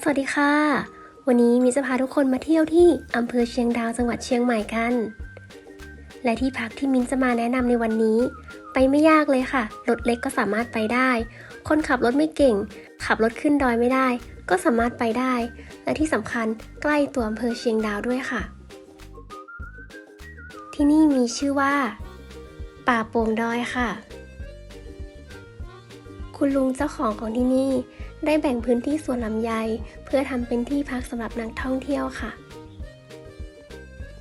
สวัสดีค่ะ วันนี้มิจะพาทุกคนมาเที่ยวที่อำเภอเชียงดาวจังหวัดเชียงใหม่กัน และที่พักที่มิ้นจะมาแนะนำในวันนี้ ไปไม่ยากเลยค่ะ รถเล็กก็สามารถไปได้ คนขับรถไม่เก่ง ขับรถขึ้นดอยไม่ได้ ก็สามารถไปได้ และที่สำคัญใกล้ตัวอำเภอเชียงดาวด้วยค่ะ ที่นี่มีชื่อว่า ป่าโป่งดอยค่ะ คุณลุงเจ้าของของที่นี่ ได้แบ่งพื้นที่สวนลำไย เพื่อทำเป็นที่พักสำหรับนักท่องเที่ยวค่ะ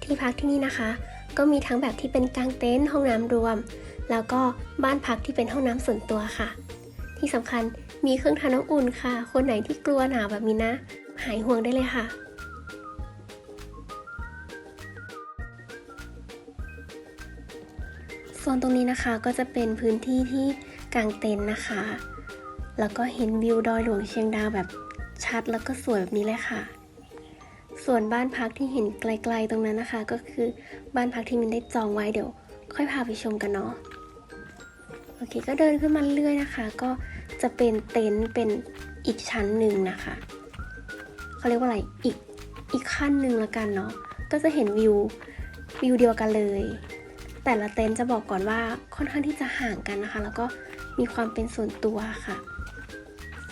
ที่พักที่นี่นะคะ ก็มีทั้งแบบที่เป็นกางเต็นท์ห้องน้ำรวม แล้วก็บ้านพักที่เป็นห้องน้ำส่วนตัวค่ะ ที่สำคัญมีเครื่องทำน้ำอุ่นค่ะ คนไหนที่กลัวหนาวแบบนี้นะ หายห่วงได้เลยค่ะโซนตรงนี้นะคะก็จะเป็นพื้นที่ที่กางเต็นท์นะคะ แล้วก็เห็นวิวดอยหลวงเชียงดาวแบบชัดแล้วก็สวยแบบนี้เลยค่ะ ส่วนบ้านพักที่เห็นไกลๆตรงนั้นนะคะ ก็คือบ้านพักที่มินได้จองไว้เดี๋ยว ค่อยพาไปชมกันเนาะโอเคก็เดินขึ้นมาเรื่อยนะคะ ก็จะเป็นเต็นท์เป็นอีกชั้นหนึ่งนะคะเขาเรียกว่าอะไรอีกอีกขั้นหนึ่งละกันเนาะก็จะเห็นวิววิวเดียวกันเลย แต่ละเต็นท์จะบอกก่อนว่าค่อนข้างที่จะห่างกันนะคะ แล้วก็มีความเป็นส่วนตัวค่ะ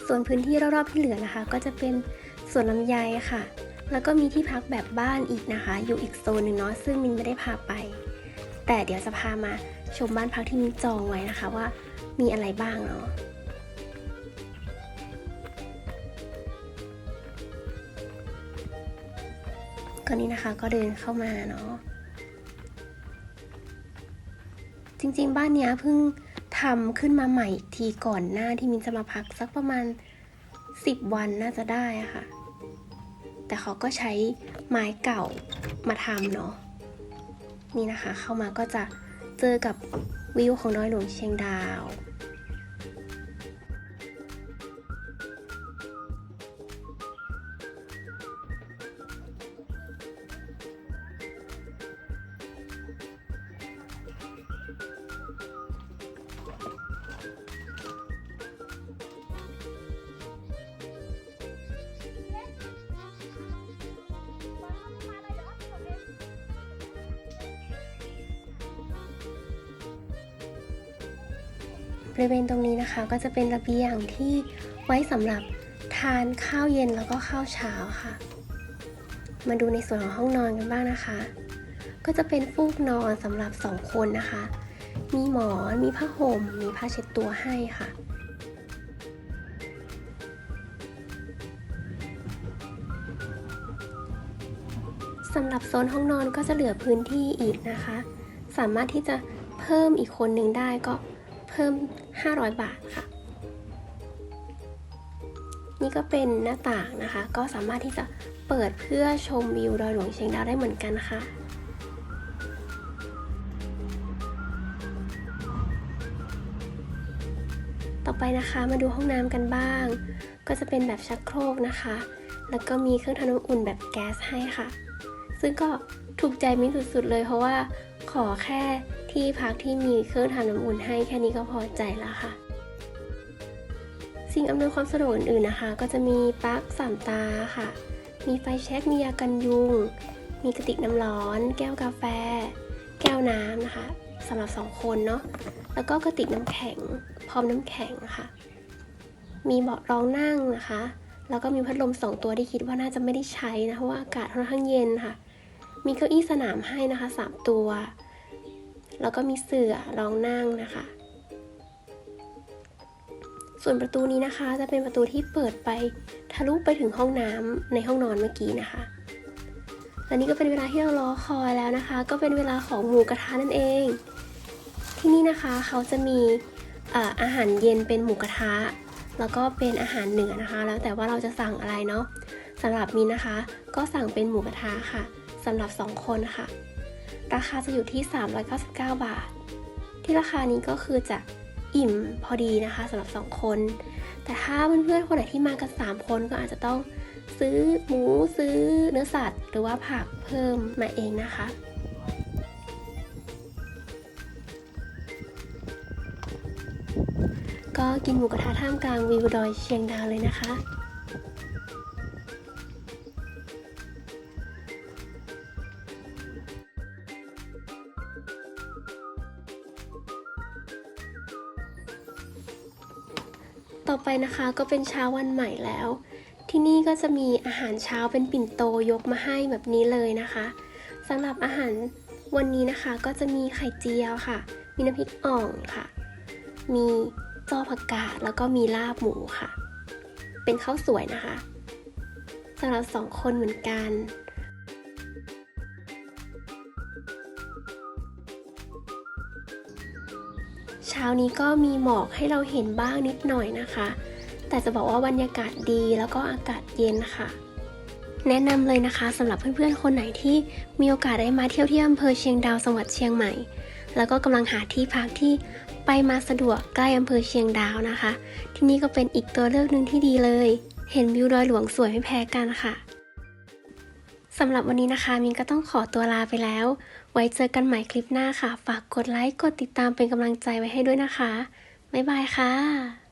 ส่วนพื้นที่รอบๆที่เหลือนะคะ ก็จะเป็นสวนลำไยค่ะ แล้วก็มีที่พักแบบบ้านอีกนะคะ อยู่อีกโซนหนึ่งเนาะซึ่งมินไม่ได้พาไป แต่เดี๋ยวจะพามาชมบ้านพักที่มินจองไว้นะคะว่ามีอะไรบ้างเนาะก็นี้นะคะก็เดินเข้ามาเนาะจริงๆ บ้านเนี้ยเพิ่ง ทำขึ้นมาใหม่อีกทีก่อนหน้าที่มินจะมาพักสักประมาณ 10 วันน่าจะได้อะค่ะ แต่เขาก็ใช้ไม้เก่ามาทำเนาะนี่นะคะ เข้ามาก็จะเจอกับวิวของดอยหลวงเชียงดาว บริเวณตรงนี้นะคะก็จะเป็นระเบียงที่ไว้สำหรับทานข้าวเย็นแล้วก็ข้าวเช้าค่ะ มาดูในส่วนของห้องนอนกันบ้างนะคะ ก็จะเป็นฟูกนอนสำหรับสองคนนะคะ มีหมอนมีผ้าห่ม มีผ้าเช็ดตัวให้ค่ะสำหรับโซนห้องนอนก็จะเหลือพื้นที่อีกนะคะ สามารถที่จะเพิ่มอีกคนหนึ่งได้ก็ เพิ่ม 500 บาทค่ะ นี่ก็เป็นหน้าต่างนะคะ ก็สามารถที่จะเปิดเพื่อชมวิวดอยหลวงเชียงดาวได้เหมือนกันค่ะต่อไปนะคะมาดูห้องน้ำกันบ้าง ก็จะเป็นแบบชักโครกนะคะ แล้วก็มีเครื่องทำน้ำอุ่นแบบแก๊สให้ค่ะ ซึ่งก็ ถูกใจมิ้นสุดๆเลย เพราะว่าขอแค่ที่พักที่มีเครื่องทำน้ำอุ่นให้แค่นี้ก็พอใจแล้วค่ะ สิ่งอำนวยความสะดวกอื่นๆนะคะ ก็จะมีปลั๊กสามตาค่ะ มีไฟแช็กมียากันยุง มีกระติกน้ำร้อน แก้วกาแฟ แก้วน้ำนะคะสำหรับสองคนเนาะแล้วก็กระติกน้ำแข็ง พร้อมน้ำแข็งค่ะ มีเบาะรองนั่งนะคะ แล้วก็มีพัดลมสองตัวที่คิดว่าน่าจะไม่ได้ใช้นะเพราะว่าอากาศค่อนข้างเย็นค่ะ มีเก้าอี้สนามให้นะคะสามตัว แล้วก็มีเสื่อรองนั่งนะคะ ส่วนประตูนี้นะคะจะเป็นประตูที่เปิดไปทะลุไปถึงห้องน้ำในห้องนอนเมื่อกี้นะคะและนี่ก็เป็นเวลาที่เรารอคอยแล้วนะคะ ก็เป็นเวลาของหมูกระทะนั่นเอง ที่นี่นะคะเขาจะมีเอ่ออาหารเย็นเป็นหมูกระทะ แล้วก็เป็นอาหารเหนือนะคะ แล้วแต่ว่าเราจะสั่งอะไรเนาะสำหรับมินนะคะ ก็สั่งเป็นหมูกระทะค่ะ สำหรับ 2 คนค่ะ ราคาจะอยู่ที่ 399 บาท ที่ราคานี้ก็คือจะอิ่มพอดีนะคะสำหรับ 2 คน แต่ถ้าเพื่อนๆคนไหนที่มากัน 3 คนก็อาจจะต้องซื้อหมูซื้อเนื้อสัตว์ หรือว่าผักเพิ่มมาเองนะคะก็กินหมูกระทะท่ามกลางวิวดอยเชียงดาวเลยนะคะ ต่อไปนะคะก็เป็นเช้าวันใหม่แล้ว ที่นี่ก็จะมีอาหารเช้าเป็นปิ่นโตยกมาให้แบบนี้เลยนะคะสำหรับอาหารวันนี้นะคะ ก็จะมีไข่เจียวค่ะ มีน้ำพริกอ่องค่ะ มีจอผักกาดแล้วก็มีลาบหมูค่ะ เป็นข้าวสวยนะคะสำหรับสองคนเหมือนกัน เช้านี้ก็มีหมอกให้เราเห็นบ้างนิดหน่อยนะคะ แต่จะบอกว่าบรรยากาศดีแล้วก็อากาศเย็นค่ะ แนะนำเลยนะคะสำหรับเพื่อนๆ คนไหนที่มีโอกาสได้มาเที่ยวที่อำเภอเชียงดาวจังหวัดเชียงใหม่ แล้วก็กำลังหาที่พักที่ไปมาสะดวกใกล้อำเภอเชียงดาวนะคะ ที่นี่ก็เป็นอีกตัวเลือกหนึ่งที่ดีเลย เห็นวิวดอยหลวงสวยไม่แพ้กันค่ะ สำหรับวันนี้นะคะ มินก็ต้องขอตัวลาไปแล้ว ไว้เจอกันใหม่คลิปหน้าค่ะ ฝากกดไลค์ กดติดตามเป็นกำลังใจไว้ให้ด้วยนะคะ บ๊ายบายค่ะ